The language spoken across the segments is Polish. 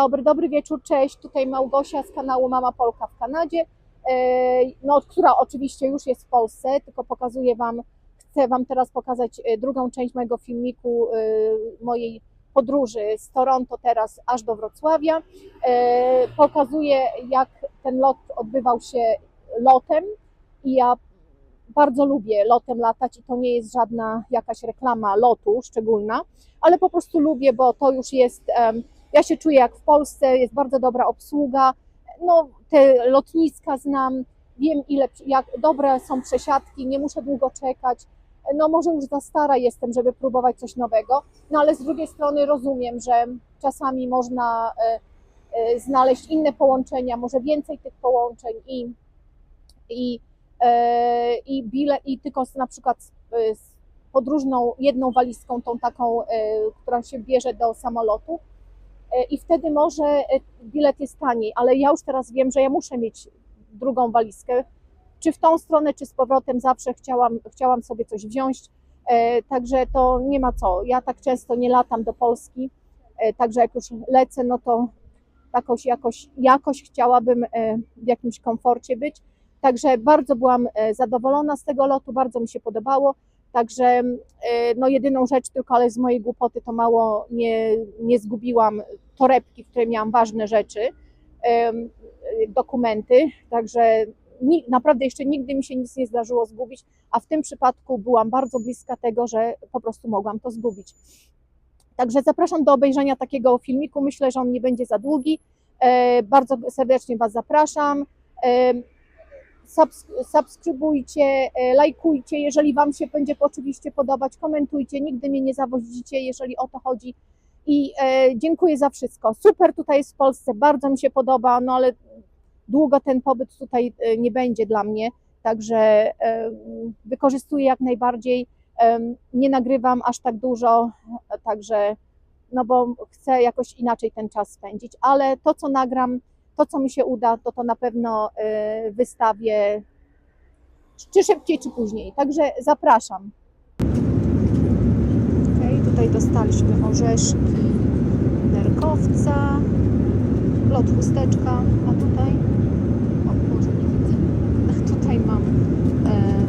Dobry, dobry wieczór, cześć. Tutaj Małgosia z kanału Mama Polka w Kanadzie, e, no, która oczywiście już jest w Polsce, tylko pokazuję Wam, chcę Wam teraz pokazać e, drugą część mojego filmiku, e, mojej podróży z Toronto teraz aż do Wrocławia. Pokazuję, jak ten lot odbywał się lotem i ja bardzo lubię lotem latać i to nie jest żadna jakaś reklama lotu szczególna, ale po prostu lubię, bo to już jest... ja się czuję jak w Polsce, jest bardzo dobra obsługa. No, te lotniska znam, wiem ile, jak dobre są przesiadki, nie muszę długo czekać. No może już za stara jestem, żeby próbować coś nowego, no ale z drugiej strony rozumiem, że czasami można e, e, znaleźć inne połączenia, może więcej tych połączeń i, i, e, i bile, i tylko na przykład z, z podróżną jedną walizką, tą taką, która się bierze do samolotu, i wtedy może e, bilet jest taniej, ale ja już teraz wiem, że ja muszę mieć drugą walizkę, czy w tą stronę, czy z powrotem zawsze chciałam, chciałam sobie coś wziąć, E, także to nie ma co. Ja tak często nie latam do Polski, e, także jak już lecę, no to jakoś, jakoś, jakoś chciałabym e, w jakimś komforcie być. Także bardzo byłam e, zadowolona z tego lotu, bardzo mi się podobało. Także e, no jedyną rzecz tylko, ale z mojej głupoty to mało nie, nie zgubiłam torebki, w której miałam ważne rzeczy, dokumenty, także naprawdę jeszcze nigdy mi się nic nie zdarzyło zgubić, a w tym przypadku byłam bardzo bliska tego, że po prostu mogłam to zgubić. Także zapraszam do obejrzenia takiego filmiku, myślę, że on nie będzie za długi. E, Bardzo serdecznie Was zapraszam. Subs- subskrybujcie, e, lajkujcie, jeżeli Wam się będzie oczywiście podobać, komentujcie, nigdy mnie nie zawodzicie, jeżeli o to chodzi. I e, dziękuję za wszystko. Super tutaj jest w Polsce, bardzo mi się podoba, no ale długo ten pobyt tutaj e, nie będzie dla mnie, także wykorzystuję jak najbardziej. Nie nagrywam aż tak dużo, także no bo chcę jakoś inaczej ten czas spędzić, ale to co nagram, to co mi się uda, to to na pewno e, wystawię czy szybciej, czy później. Także zapraszam. Okej, tutaj dostaliśmy orzeszki, nerkowca, lot chusteczka, a tutaj, o może nie widzę, tutaj mam, em,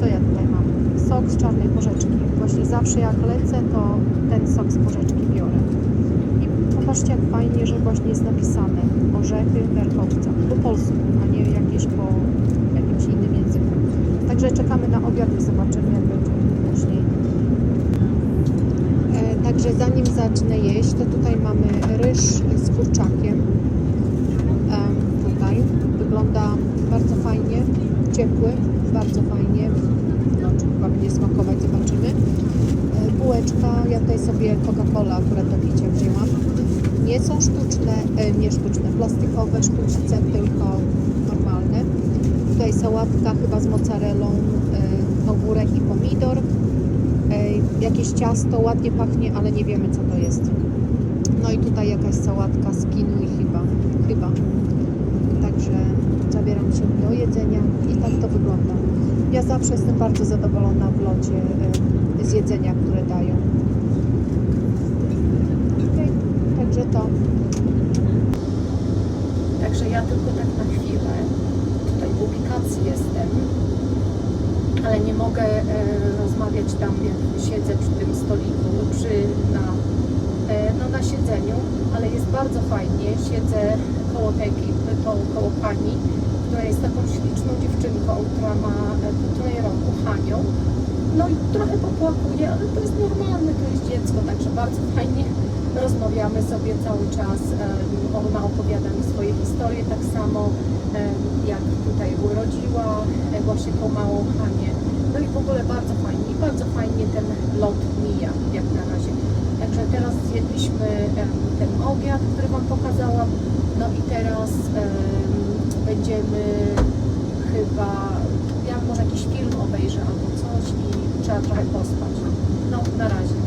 co ja tutaj mam? Sok z czarnej porzeczki. Właśnie zawsze jak lecę, to ten sok z porzeczki biorę. I popatrzcie jak fajnie, że właśnie jest napisane orzechy nerkowca, po polsku, a nie jakieś po jakimś innym języku. Także czekamy na obiad i zobaczymy jak będzie później. E, Także zanim zacznę jeść, to tutaj mamy ryż z kurczakiem. Em, Tutaj wygląda bardzo fajnie, ciepły, bardzo fajnie. No, czy chyba będzie smakować, zobaczymy. E, Bułeczka, ja tutaj sobie Coca-Cola akurat do picia wzięłam. Nie są sztuczne, e, nie sztuczne, plastikowe sztuczce, tylko normalne. Tutaj sałatka chyba z mozzarellą, e, ogórek i pomidor. E, Jakieś ciasto, ładnie pachnie, ale nie wiemy co to jest. No i tutaj jakaś sałatka z kinui chyba, chyba. Także zabieram się do jedzenia i tak to wygląda. Ja zawsze jestem bardzo zadowolona w locie z jedzenia, które dają. Okej, Także to. Także ja tylko tak na chwilę tutaj w ubikacji jestem, ale nie mogę e, rozmawiać tam, jak siedzę przy tym stoliku, przy, na, e, no, na siedzeniu, ale jest bardzo fajnie. Siedzę koło tej, koło, koło pani, która jest taką śliczną dziewczynką, która ma e, półtorej roku, Hanią. No i trochę popłakuje, ale to jest normalne, to jest dziecko, także bardzo fajnie rozmawiamy sobie cały czas. Ona opowiada mi swoje historie, tak samo jak tutaj urodziła właśnie tą małą Hanię. No i w ogóle bardzo fajnie, bardzo fajnie ten lot mija, jak na razie. Także teraz zjedliśmy ten obiad, który Wam pokazałam. No i teraz em, będziemy chyba, ja może jakiś film obejrzę albo coś i trzeba trochę pospać. No, na razie.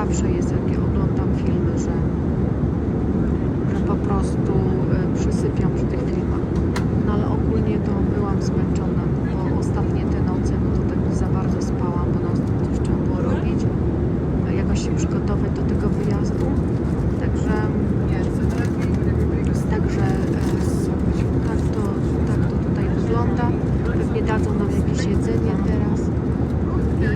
Zawsze jest, jak ja oglądam filmy, że, że po prostu e, przysypiam przy tych filmach. No ale ogólnie to byłam zmęczona, bo ostatnie te noce, no to tak nie za bardzo spałam, bo non stop coś trzeba było robić, a jakoś się przygotować do tego wyjazdu. Także, także e, tak, to, tak to tutaj wygląda. Pewnie dadzą nam jakieś jedzenie teraz. I, e,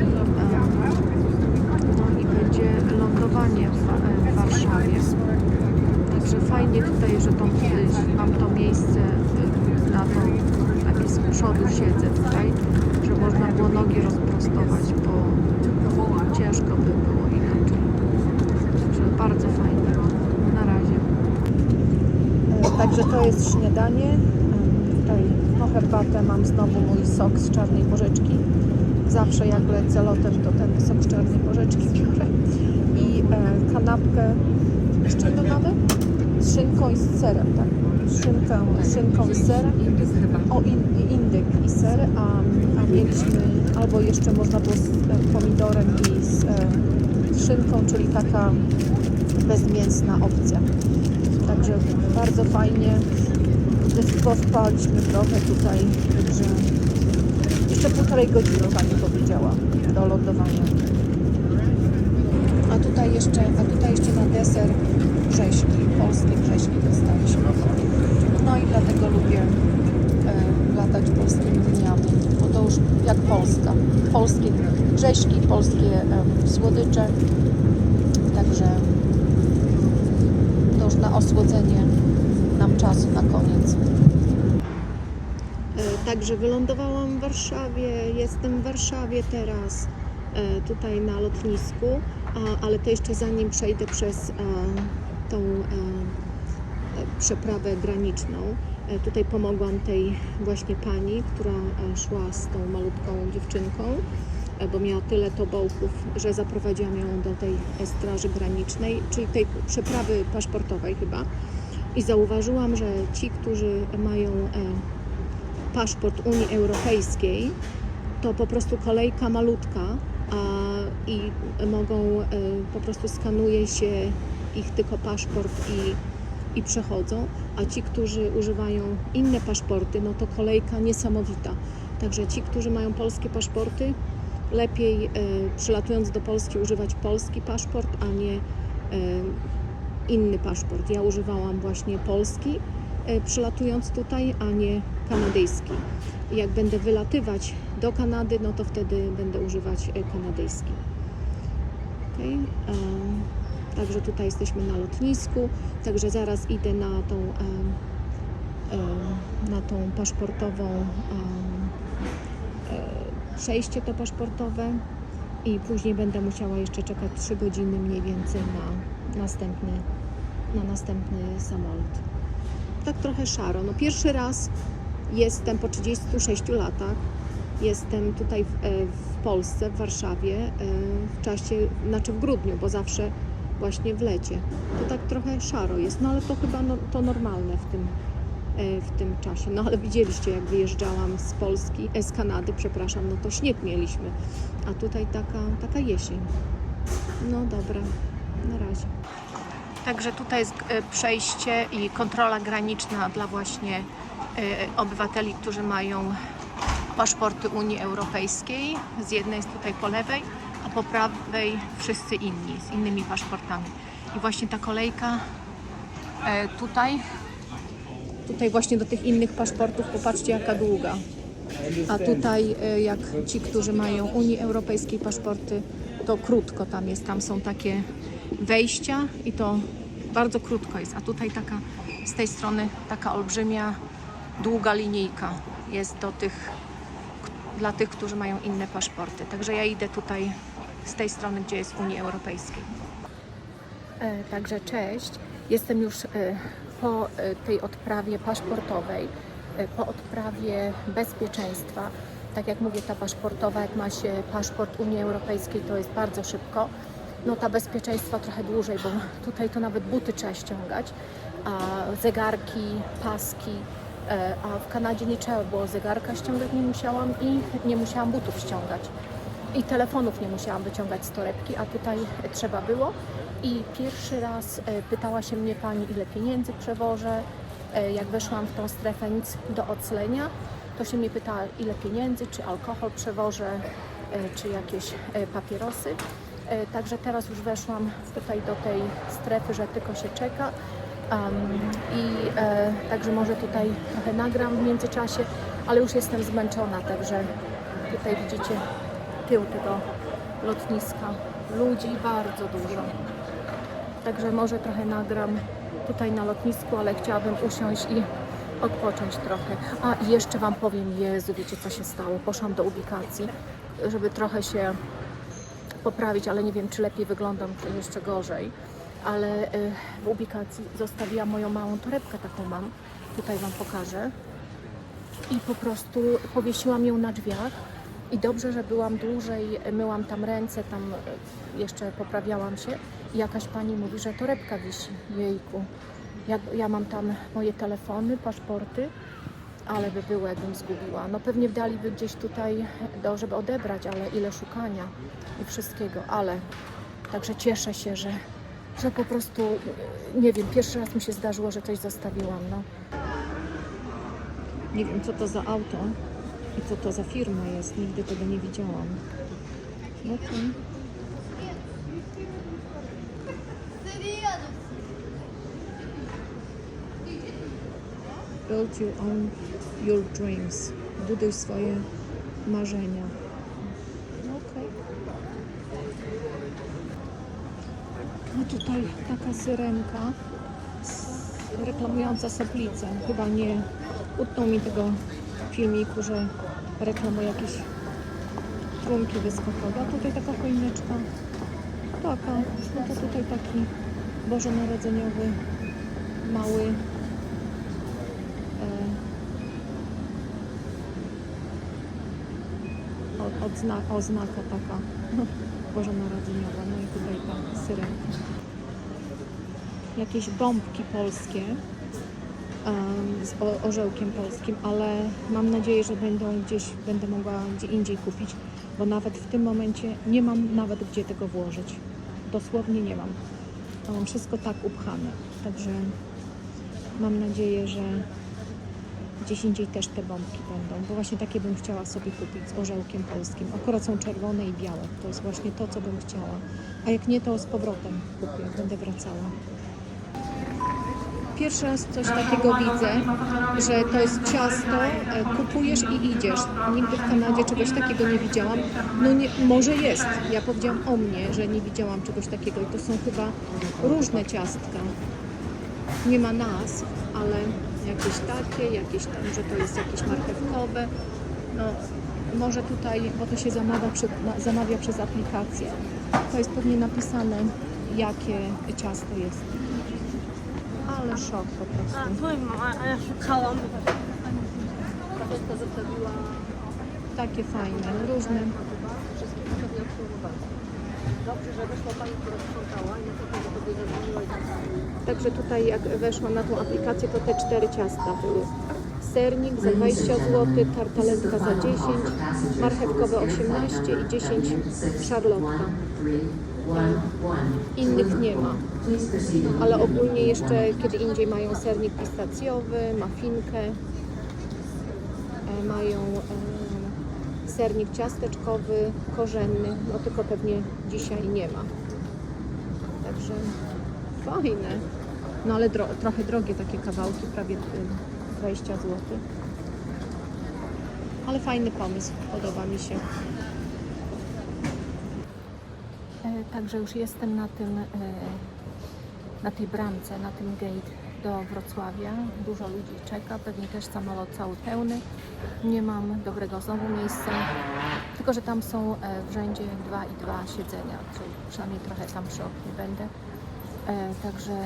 no i będzie lądowanie w, Wa- e, w Warszawie. Także fajnie tutaj, że tą, e, mam to miejsce e, na to, takie z przodu siedzę tutaj, że można było nogi rozprostować, bo ciężko by było inaczej. Także bardzo fajnie. Na razie. Także to jest śniadanie. Tutaj no herbatę mam znowu mój sok z czarnej porzeczki. Zawsze jak lecę lotem, to ten sok z czarnej porzeczki biorę. I e, kanapkę, z czym to mamy? Z szynką i z serem, tak? Z szynką, z szynką i serem. O, in, i indyk i ser, a, a mieliśmy, albo jeszcze można było z e, pomidorem i z, e, z szynką, czyli taka bezmięsna opcja. Także bardzo fajnie. Pospaliśmy trochę tutaj, także jeszcze półtorej godziny Pani powiedziała do lądowania. A tutaj jeszcze, a tutaj jeszcze na deser grześki, polskie grześki dostaliśmy. No i dlatego lubię e, latać polskimi liniami, bo to już jak Polska. Polskie grześki, polskie e, słodycze. Także to już osłodzenie nam czasu na koniec. E, Także wylądowałam w Warszawie, jestem w Warszawie teraz, e, tutaj na lotnisku, ale to jeszcze zanim przejdę przez e, tą przeprawę graniczną. Tutaj pomogłam tej właśnie pani, która szła z tą malutką dziewczynką, bo miała tyle tobołków, że zaprowadziłam ją do tej straży granicznej, czyli tej przeprawy paszportowej chyba. I zauważyłam, że ci, którzy mają e, paszport Unii Europejskiej, to po prostu kolejka malutka a, i mogą, e, po prostu skanuje się ich tylko paszport i, i przechodzą, a ci, którzy używają inne paszporty, no to kolejka niesamowita. Także ci, którzy mają polskie paszporty, lepiej e, przylatując do Polski używać polski paszport, a nie e, inny paszport. Ja używałam właśnie polski, e, przylatując tutaj, a nie kanadyjski. Jak będę wylatywać do Kanady, no to wtedy będę używać kanadyjski. Okay. Także tutaj jesteśmy na lotnisku, także zaraz idę na tą, na tą paszportową przejście to paszportowe i później będę musiała jeszcze czekać 3 godziny mniej więcej na następny, na następny samolot. Tak trochę szaro. No pierwszy raz jestem po 36 latach. Jestem tutaj w, e, w Polsce, w Warszawie e, w czasie, znaczy w grudniu, bo zawsze właśnie w lecie. To tak trochę szaro jest, no ale to chyba no, to normalne w tym, w tym czasie. No ale widzieliście, jak wyjeżdżałam z Polski, e, z Kanady, przepraszam, no to śnieg mieliśmy, a tutaj taka, taka jesień. No dobra, na razie. Także tutaj jest e, przejście i kontrola graniczna dla właśnie e, obywateli, którzy mają paszporty Unii Europejskiej. Z jednej jest tutaj po lewej, a po prawej wszyscy inni z innymi paszportami. I właśnie ta kolejka e, tutaj, tutaj właśnie do tych innych paszportów, popatrzcie jaka długa. A tutaj e, jak ci, którzy mają Unii Europejskiej paszporty, to krótko tam jest, tam są takie wejścia i to bardzo krótko jest, a tutaj taka z tej strony taka olbrzymia, długa linijka jest do tych, dla tych, którzy mają inne paszporty. Także ja idę tutaj z tej strony, gdzie jest Unii Europejskiej. Także cześć. Jestem już e, po e, tej odprawie paszportowej, e, po odprawie bezpieczeństwa. Tak jak mówię, ta paszportowa, jak ma się paszport Unii Europejskiej, to jest bardzo szybko. No ta bezpieczeństwa trochę dłużej, bo tutaj to nawet buty trzeba ściągać, a zegarki, paski, e, a w Kanadzie nie trzeba było zegarka ściągać, nie musiałam i nie musiałam butów ściągać. I telefonów nie musiałam wyciągać z torebki, a tutaj trzeba było. I pierwszy raz e, pytała się mnie pani, ile pieniędzy przewożę. E, Jak weszłam w tą strefę nic do oclenia, to się mnie pytała, ile pieniędzy, czy alkohol przewożę, e, czy jakieś papierosy. Także teraz już weszłam tutaj do tej strefy, że tylko się czeka. Um, I e, także może tutaj trochę nagram w międzyczasie, ale już jestem zmęczona, także tutaj widzicie tył tego lotniska. Ludzi bardzo dużo. Także może trochę nagram tutaj na lotnisku, ale chciałabym usiąść i odpocząć trochę. A i jeszcze Wam powiem, Jezu, wiecie co się stało? Poszłam do ubikacji, żeby trochę się poprawić, ale nie wiem, czy lepiej wyglądam, czy jeszcze gorzej. Ale y, w ubikacji zostawiłam moją małą torebkę, taką mam. Tutaj Wam pokażę. I po prostu powiesiłam ją na drzwiach. I dobrze, że byłam dłużej, myłam tam ręce, tam y, jeszcze poprawiałam się. Jakaś pani mówi, że torebka wisi. Jejku. Ja, ja mam tam moje telefony, paszporty, ale by było, jakbym zgubiła. No pewnie daliby gdzieś tutaj, do, żeby odebrać, ale ile szukania i wszystkiego, ale także cieszę się, że, że po prostu, nie wiem, pierwszy raz mi się zdarzyło, że coś zostawiłam, no. Nie wiem, co to za auto i co to za firma jest. Nigdy tego nie widziałam. No to... Build your own your dreams. Buduj swoje marzenia. Okej. No tutaj taka syrenka reklamująca soplicę. Chyba nie utnął mi tego filmiku, że reklamuje jakieś trunki wyskokowe. A tutaj taka choineczka. Taka. No to tutaj taki bożonarodzeniowy mały oznaka taka bożonarodzeniowa. No i tutaj ta syrenka. Jakieś bombki polskie em, z o- orzełkiem polskim, ale mam nadzieję, że będą gdzieś, będę mogła gdzie indziej kupić, bo nawet w tym momencie nie mam nawet gdzie tego włożyć. Dosłownie nie mam. Mam wszystko tak upchane. Także mam nadzieję, że gdzieś indziej też te bombki będą, bo właśnie takie bym chciała sobie kupić z orzełkiem polskim. Akurat są czerwone i białe. To jest właśnie to, co bym chciała. A jak nie, to z powrotem kupię, będę wracała. Pierwszy raz coś takiego widzę, że to jest ciasto, e, kupujesz i idziesz. Nigdy w Kanadzie czegoś takiego nie widziałam. No nie, może jest. Ja powiedziałam o mnie, że nie widziałam czegoś takiego i to są chyba różne ciastka. Nie ma nazw, ale jakieś takie, jakieś tam, że to jest jakieś marchewkowe. No może tutaj, bo to się zamawia, przy, zamawia przez aplikację. To jest pewnie napisane, jakie ciasto jest. Ale szok po prostu. A, powiem wam, a, ja szukałam. Takie fajne, różne. Także tutaj jak weszłam na tą aplikację, to te cztery ciasta były. Sernik za 20 zł, tartaletka za 10, marchewkowe 18 i 10 szarlotka. Innych nie ma. Ale ogólnie jeszcze kiedy indziej mają sernik pistacjowy, mafinkę, e, mają e, sernik ciasteczkowy, korzenny, no tylko pewnie dzisiaj nie ma. Także fajne. No ale dro- trochę drogie takie kawałki, prawie e, 20 zł. Ale fajny pomysł, podoba mi się. E, Także już jestem na tym, e, na tej bramce, na tym gate do Wrocławia. Dużo ludzi czeka, pewnie też samolot cały pełny. Nie mam dobrego znowu miejsca, tylko że tam są e, w rzędzie dwa i dwa siedzenia, czyli przynajmniej trochę tam przy oknie będę. E, Także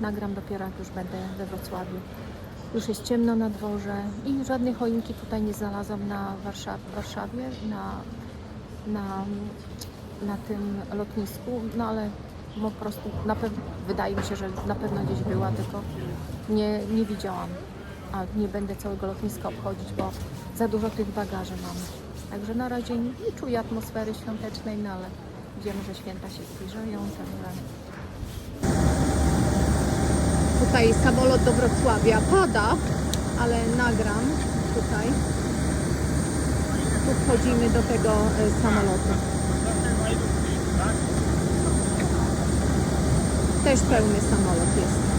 nagram dopiero jak już będę we Wrocławiu. Już jest ciemno na dworze i żadnej choinki tutaj nie znalazłam na Warszawie, na, na na tym lotnisku, no ale bo po prostu na pewno, wydaje mi się, że na pewno gdzieś była, tylko nie, nie widziałam. A nie będę całego lotniska obchodzić, bo za dużo tych bagaży mam. Także na razie nie, nie czuję atmosfery świątecznej, no ale wiemy, że święta się zbliżają, także... Tutaj samolot do Wrocławia pada, ale nagram tutaj. Tu wchodzimy do tego e, samolotu. Też pełny samolot jest.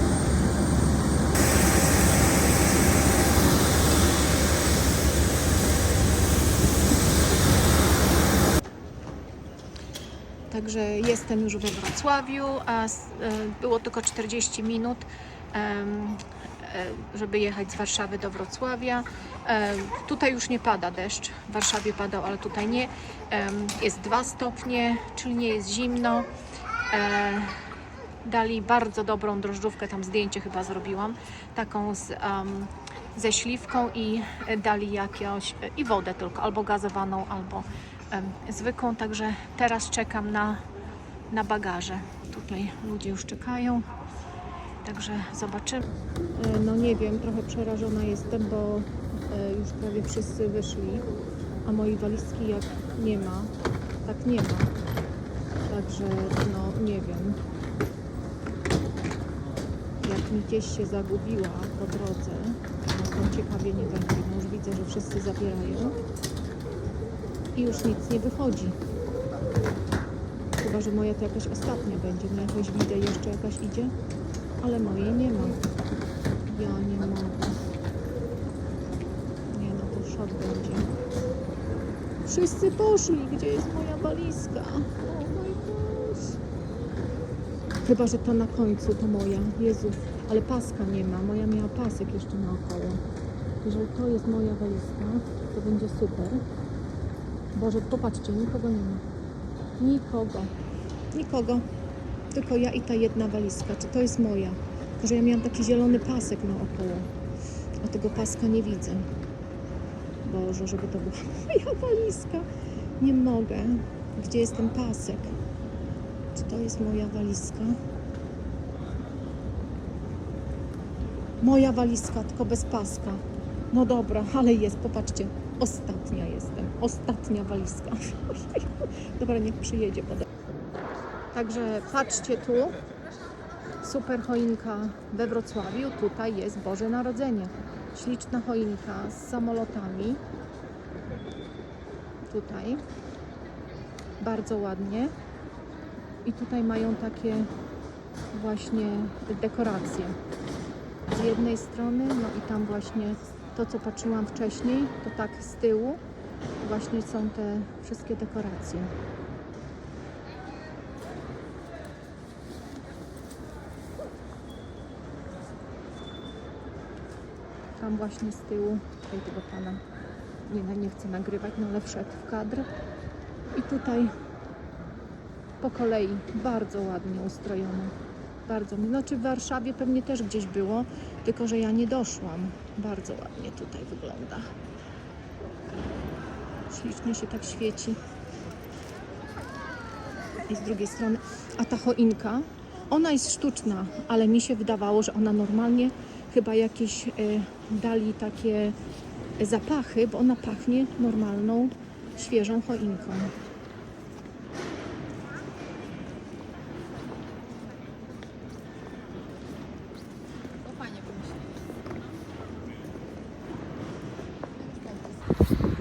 Także jestem już we Wrocławiu, a e, było tylko 40 minut, e, żeby jechać z Warszawy do Wrocławia. E, Tutaj już nie pada deszcz, w Warszawie padał, ale tutaj nie. Jest 2 stopnie, czyli nie jest zimno. E, Dali bardzo dobrą drożdżówkę, tam zdjęcie chyba zrobiłam, taką z, em, ze śliwką i e, dali jakąś, e, i wodę tylko, albo gazowaną, albo em, zwykłą, także teraz czekam na, na bagaże. Tutaj ludzie już czekają, także zobaczymy. No nie wiem, trochę przerażona jestem, bo e, już prawie wszyscy wyszli, a mojej walizki jak nie ma, tak nie ma. Także no nie wiem. Mi gdzieś się zagubiła po drodze, no ciekawie nie będzie. Już widzę, że wszyscy zabierają i już nic nie wychodzi. Chyba, że moja to jakaś ostatnia będzie. No jakoś widzę jeszcze jakaś idzie, ale mojej nie ma. Ja nie mogę. Nie no, to szok będzie. Wszyscy poszli. Gdzie jest moja walizka? Chyba, że ta na końcu to moja. Jezu, ale paska nie ma. Moja miała pasek jeszcze naokoło. Jeżeli to jest moja walizka, to będzie super. Boże, popatrzcie, nikogo nie ma. Nikogo. Nikogo. Tylko ja i ta jedna walizka. Czy to jest moja? Tylko, że ja miałam taki zielony pasek naokoło. A tego paska nie widzę. Boże, żeby to była moja walizka. Nie mogę. Gdzie jest ten pasek? Czy to jest moja walizka? Moja walizka, tylko bez paska. No dobra, ale jest, popatrzcie. Ostatnia jestem. Ostatnia walizka. Dobra, niech przyjedzie potem. Także patrzcie tu. Super choinka we Wrocławiu. Tutaj jest Boże Narodzenie. Śliczna choinka z samolotami. Tutaj. Bardzo ładnie. I tutaj mają takie właśnie dekoracje. Z jednej strony, no i tam właśnie to, co patrzyłam wcześniej, to tak z tyłu właśnie są te wszystkie dekoracje. Tam właśnie z tyłu, tutaj tego pana nie, nie chcę nagrywać, no ale wszedł w kadr. I tutaj po kolei bardzo ładnie ustrojone. Bardzo. Znaczy w Warszawie pewnie też gdzieś było, tylko że ja nie doszłam. Bardzo ładnie tutaj wygląda. Ślicznie się tak świeci. I z drugiej strony, a ta choinka, ona jest sztuczna, ale mi się wydawało, że ona normalnie chyba jakieś e, dali takie zapachy, bo ona pachnie normalną, świeżą choinką.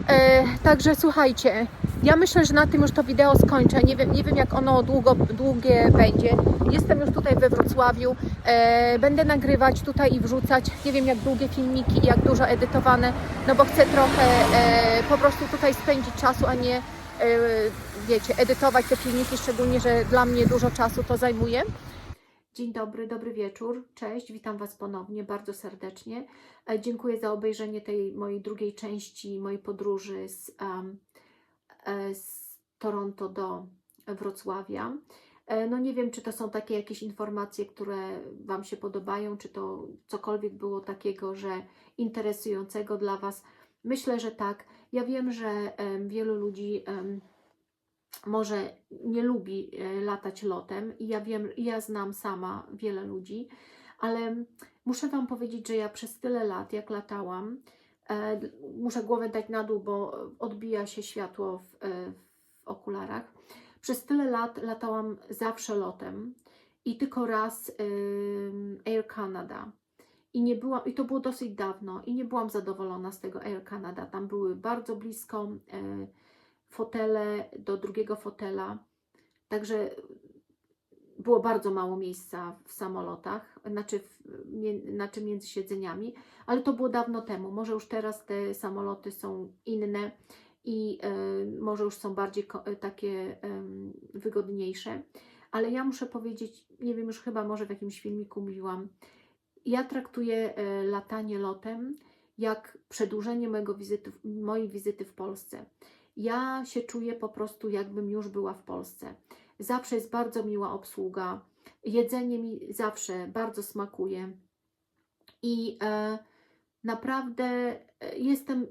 E, także słuchajcie, ja myślę, że na tym już to wideo skończę. Nie wiem, nie wiem jak ono długo, długie będzie. Jestem już tutaj we Wrocławiu. E, będę nagrywać tutaj i wrzucać. Nie wiem jak długie filmiki jak dużo edytowane, no bo chcę trochę e, po prostu tutaj spędzić czasu, a nie e, wiecie, edytować te filmiki, szczególnie, że dla mnie dużo czasu to zajmuje. Dzień dobry, dobry wieczór. Cześć, witam Was ponownie bardzo serdecznie. E, Dziękuję za obejrzenie tej mojej drugiej części mojej podróży z, e, z Toronto do Wrocławia. E, No nie wiem, czy to są takie jakieś informacje, które Wam się podobają, czy to cokolwiek było takiego, że interesującego dla Was. Myślę, że tak. Ja wiem, że wielu ludzi może nie lubi e, latać lotem i ja wiem, ja znam sama wiele ludzi, ale muszę Wam powiedzieć, że ja przez tyle lat, jak latałam, e, muszę głowę dać na dół, bo odbija się światło w, e, w okularach. Przez tyle lat latałam zawsze lotem i tylko raz Air Canada. I, nie byłam, I to było dosyć dawno i nie byłam zadowolona z tego Air Canada. Tam były bardzo blisko fotele do drugiego fotela, także było bardzo mało miejsca w samolotach, znaczy, w, znaczy między siedzeniami, ale to było dawno temu. Może już teraz te samoloty są inne i e, może już są bardziej e, takie em, wygodniejsze. Ale ja muszę powiedzieć, nie wiem, już chyba może w jakimś filmiku mówiłam, ja traktuję e, latanie lotem jak przedłużenie mojego wizyty, mojej wizyty w Polsce. Ja się czuję po prostu, jakbym już była w Polsce. Zawsze jest bardzo miła obsługa, jedzenie mi zawsze bardzo smakuje i e, naprawdę e, jestem,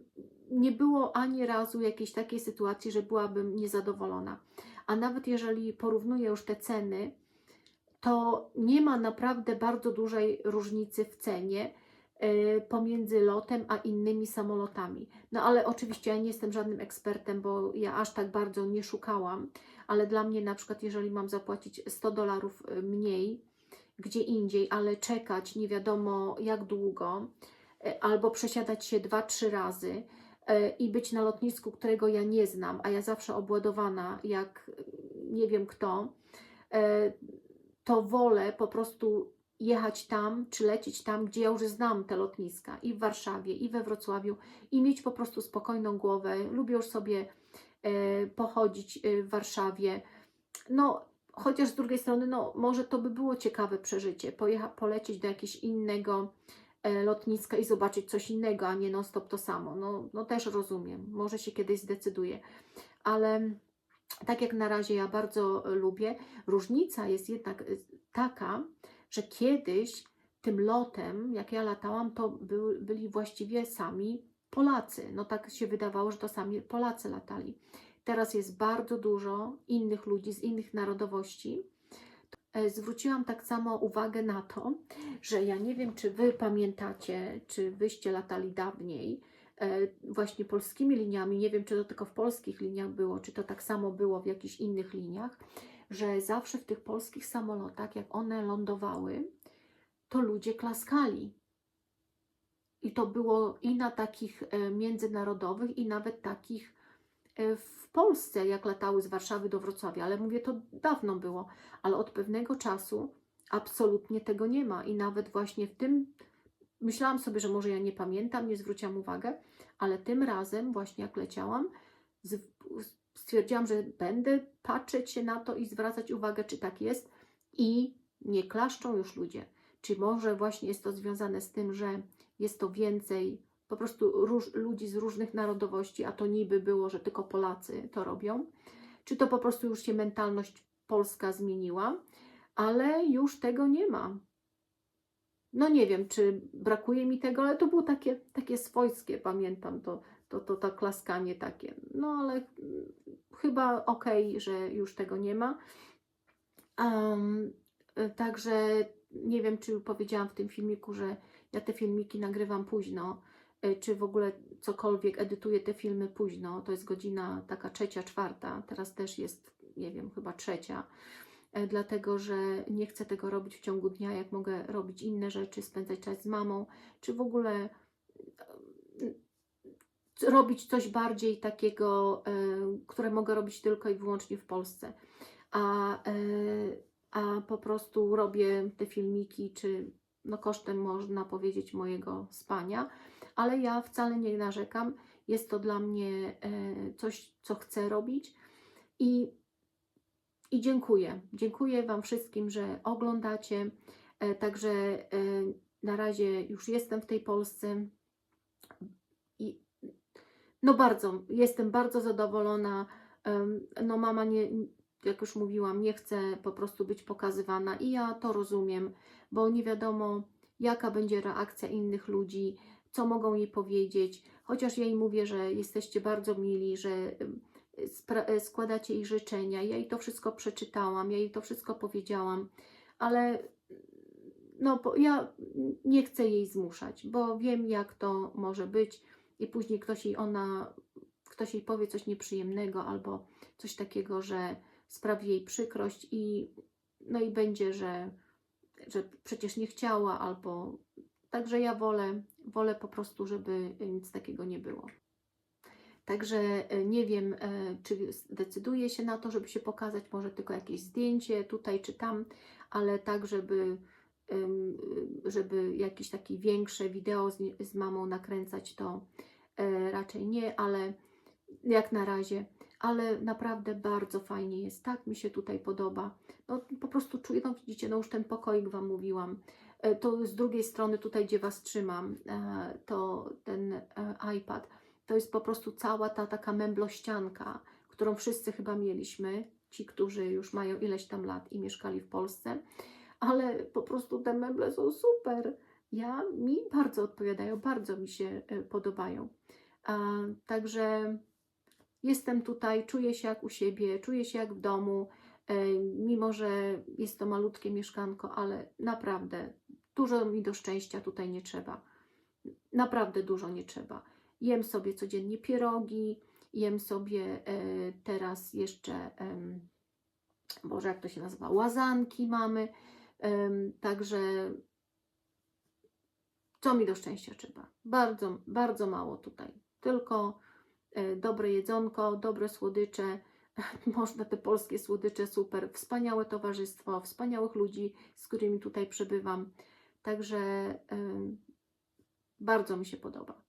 nie było ani razu jakiejś takiej sytuacji, że byłabym niezadowolona. A nawet jeżeli porównuję już te ceny, to nie ma naprawdę bardzo dużej różnicy w cenie pomiędzy lotem a innymi samolotami. No ale oczywiście ja nie jestem żadnym ekspertem, bo ja aż tak bardzo nie szukałam, ale dla mnie na przykład jeżeli mam zapłacić 100 dolarów e, mniej gdzie indziej, ale czekać nie wiadomo jak długo, e, albo przesiadać się 2-3 razy i być na lotnisku, którego ja nie znam, a ja zawsze obładowana jak nie wiem kto, to wolę po prostu jechać tam, czy lecieć tam, gdzie ja już znam te lotniska i w Warszawie, i we Wrocławiu i mieć po prostu spokojną głowę. Lubię już sobie e, pochodzić e, w Warszawie. No, chociaż z drugiej strony, no, może to by było ciekawe przeżycie, pojecha, polecieć do jakiegoś innego e, lotniska i zobaczyć coś innego, a nie non-stop to samo. No, no też rozumiem, może się kiedyś zdecyduję, ale tak jak na razie ja bardzo lubię. Różnica jest jednak taka, że kiedyś tym lotem, jak ja latałam, to byli właściwie sami Polacy. No tak się wydawało, że to sami Polacy latali. Teraz jest bardzo dużo innych ludzi z innych narodowości. E, Zwróciłam tak samo uwagę na to, że ja nie wiem, czy Wy pamiętacie, czy Wyście latali dawniej, e, właśnie polskimi liniami, nie wiem czy to tylko w polskich liniach było, czy to tak samo było w jakichś innych liniach, że zawsze w tych polskich samolotach, jak one lądowały, to ludzie klaskali. I to było i na takich e, międzynarodowych, i nawet takich e, w Polsce, jak latały z Warszawy do Wrocławia, ale mówię, to dawno było, ale od pewnego czasu absolutnie tego nie ma. I nawet właśnie w tym myślałam sobie, że może ja nie pamiętam, nie zwróciłam uwagę, ale tym razem, właśnie jak leciałam, z, stwierdziłam, że będę patrzeć się na to i zwracać uwagę, czy tak jest, i nie klaszczą już ludzie. Czy może właśnie jest to związane z tym, że jest to więcej po prostu róż, ludzi z różnych narodowości, a to niby było, że tylko Polacy to robią? Czy to po prostu już się mentalność polska zmieniła, ale już tego nie ma? No nie wiem, czy brakuje mi tego, ale to było takie, takie swojskie, pamiętam to, to, to, to klaskanie takie. No ale mm, chyba okej, że już tego nie ma. Um, także nie wiem, czy powiedziałam w tym filmiku, że ja te filmiki nagrywam późno, y, czy w ogóle cokolwiek edytuję te filmy późno. To jest godzina taka trzecia, czwarta, teraz też jest, nie wiem, chyba trzecia e, dlatego że nie chcę tego robić w ciągu dnia, jak mogę robić inne rzeczy, spędzać czas z mamą, czy w ogóle e, robić coś bardziej takiego, e, które mogę robić tylko i wyłącznie w Polsce. A, e, a po prostu robię te filmiki, czy no kosztem można powiedzieć mojego spania, ale ja wcale nie narzekam. Jest to dla mnie e, coś, co chcę robić i i dziękuję. Dziękuję Wam wszystkim, że oglądacie. Także na razie już jestem w tej Polsce no bardzo, jestem bardzo zadowolona. No mama nie, jak już mówiłam, nie chce po prostu być pokazywana i ja to rozumiem, bo nie wiadomo jaka będzie reakcja innych ludzi, co mogą jej powiedzieć. Chociaż ja jej mówię, że jesteście bardzo mili, że składacie jej życzenia. Ja jej to wszystko przeczytałam, ja jej to wszystko powiedziałam, ale no, ja nie chcę jej zmuszać, bo wiem, jak to może być i później ktoś jej ona, ktoś jej powie coś nieprzyjemnego albo coś takiego, że sprawi jej przykrość i no i będzie, że, że przecież nie chciała albo także ja wolę, wolę po prostu, żeby nic takiego nie było. Także e, nie wiem, e, czy zdecyduję się na to, żeby się pokazać, może tylko jakieś zdjęcie tutaj czy tam, ale tak, żeby, żeby jakieś takie większe wideo z, z mamą nakręcać, to raczej nie, ale jak na razie. Ale naprawdę bardzo fajnie jest, tak mi się tutaj podoba. No po prostu czuję, no widzicie, no już ten pokoik Wam mówiłam. E, To z drugiej strony tutaj, gdzie Was trzymam, e, to ten e, iPad, to jest po prostu cała ta taka memblościanka, którą wszyscy chyba mieliśmy, ci, którzy już mają ileś tam lat i mieszkali w Polsce, ale po prostu te meble są super. Ja, mi bardzo odpowiadają, bardzo mi się podobają. Także jestem tutaj, czuję się jak u siebie, czuję się jak w domu, e, mimo że jest to malutkie mieszkanko, ale naprawdę dużo mi do szczęścia tutaj nie trzeba. Naprawdę dużo nie trzeba. Jem sobie codziennie pierogi, jem sobie e, teraz jeszcze, Boże, jak to się nazywa, łazanki mamy. Także co mi do szczęścia trzeba? Bardzo, bardzo mało tutaj. Tylko e, dobre jedzonko, dobre słodycze. Można te polskie słodycze, super. Wspaniałe towarzystwo, wspaniałych ludzi, z którymi tutaj przebywam. Także em, bardzo mi się podoba.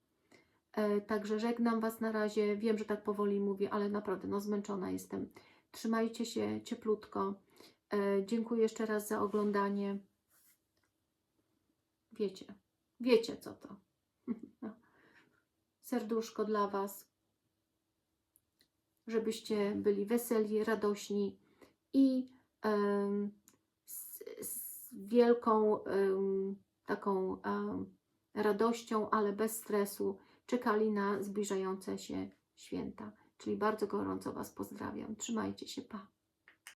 E, Także żegnam Was na razie. Wiem, że tak powoli mówię, ale naprawdę no, zmęczona jestem. Trzymajcie się cieplutko. E, Dziękuję jeszcze raz za oglądanie. Wiecie, wiecie co to. Serduszko dla Was, żebyście byli weseli, radośni i z, z wielką taką radością, ale bez stresu czekali na zbliżające się święta. Czyli bardzo gorąco Was pozdrawiam. Trzymajcie się, pa.